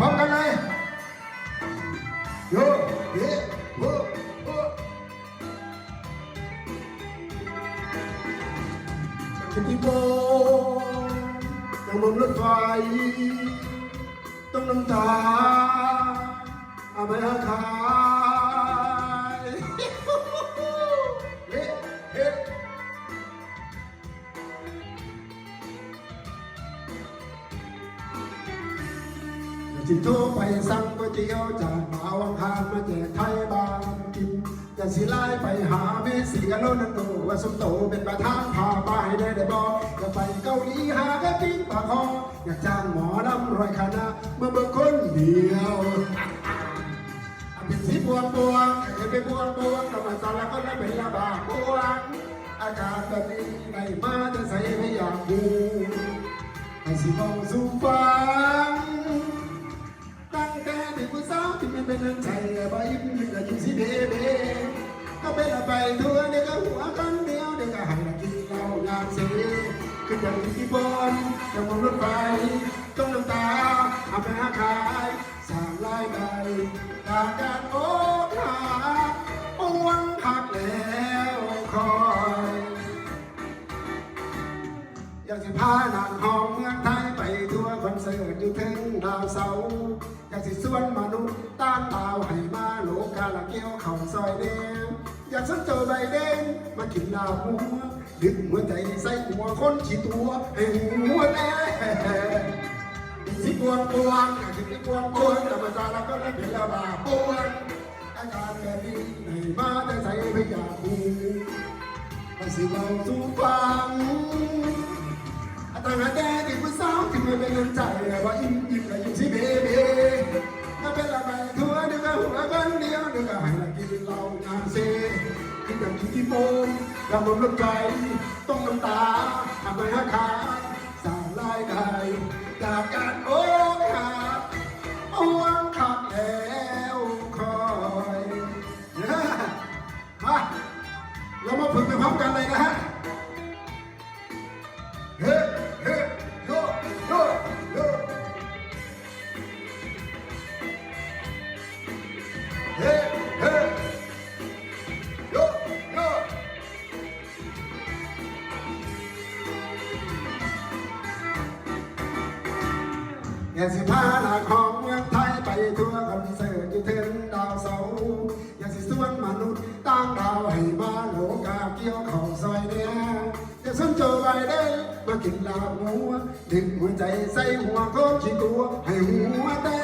พร้อมกันเลยโยเฮ้โอ้โอ้จะกี่โมงยังบนรถไฟต้องน้ำตาเอาไปหาขา จิโทรไปสั่งก๋วยเตี๋ยวจากบ่าวังคารมาแจกไทยบางกินจะสิไล่ไปหาเมสีกับโรนัลโดว่าสมโตเป็นประธานพาไปได้ได้บอกอยาไปเกาหลีหากระปิ้งปากคออยากจ้างหมอลำร้อยคณะเมื่อเบิกคนเดียวเป็นสีบวงบวงอยากเป็นบวงบวงธรรมศาสตร์แล้วก็ได้เป็นระบาดบวงอากาศแบบนี้ได้มาจะใส่ไม่อยากดูให้สิมองสู่ฟัง ที่ไม่เป็นนังใจบ่ยิ้มยิ้มก็ยิ้มสิเบเบก็เป็นละไปทั่วเด็กก็หัวกันเดียวเด็กก็ห้ละกินเหล้างานเสียขึ้นจากที่บนจากบนรถไฟต้องน้ำตาเอาไปหาขายสางรายได้จากการโอ้ขาปวงหักแล้วคอยอยากสิพานางหองเมืองไทยไปทัวร์คอนเสิร์ตอยู่ถึงดาวเสาอยากสิสวนมนุ กาเกี่ยวเข่าซอยแดงอยากสันเจอใบแดงมากินลาหัวดึงหัวใจใส่หัวคนขี้ตัวให้หัวแดงสิปวงปวงอยากสิปวงปวงธรรมชาติแล้วก็ได้เป็นระบาปวงอาการแบบนี้ให้มาได้ใส่พยาคูไปสิเราสู่ฟังตั้งแต่เด็กผู้สาวที่ไม่เป็นเงินใจว่าอิ่มอิ่ม กินแบบกินที่โมงลำบนรถไฟต้องน้ำตาทำไปหาขาสางรายได้จาก อยาสิพาหน้าของเมืองไทยไปทั่วคอนเสิร์ตอยู่ถึงดาวเสาอย่าสิสวนมนุษย์ต่างดาวให้มาโลกาเกี่ยวเข่าซอยเดียอยาสนเจอไปได้มากินลาบหัวดึงหัวใจใส่หัวก็ขี้ตัวให้หัวแต่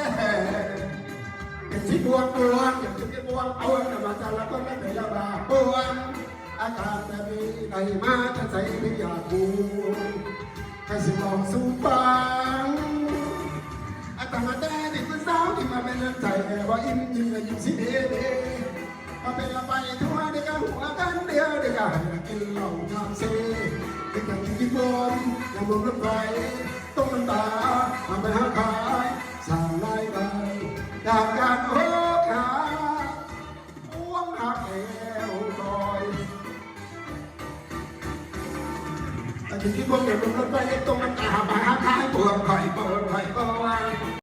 เป็นที่บวงบวงอย่ากจะเป็นบวงบวงแต่มาจากละก็ไม่เป็นละบาบวงอากาศแบบนี้ในมาจะใส่ไม่อยากบูให้สิมองสู่ฟัง อาตมาแต่เด็กผู้สาวที่มาเป็นน้ำใจว่าอิ่มยิ้มและยิ้มสิเด้เด้มาเป็นละไปทั่วเด็กก็หัวกันเดียวเด็กกินเหล้างามเซ่เด็กก็กินที่บนยังบนรถไฟต้องน้ำตามาไปหาขายสางรายได้จากการโอ้ขาอ้วงหักแล้วคอยแต่ที่บนยังบนรถไฟต้องน้ำตามาหาขายปวดคอยปวดคอยปวด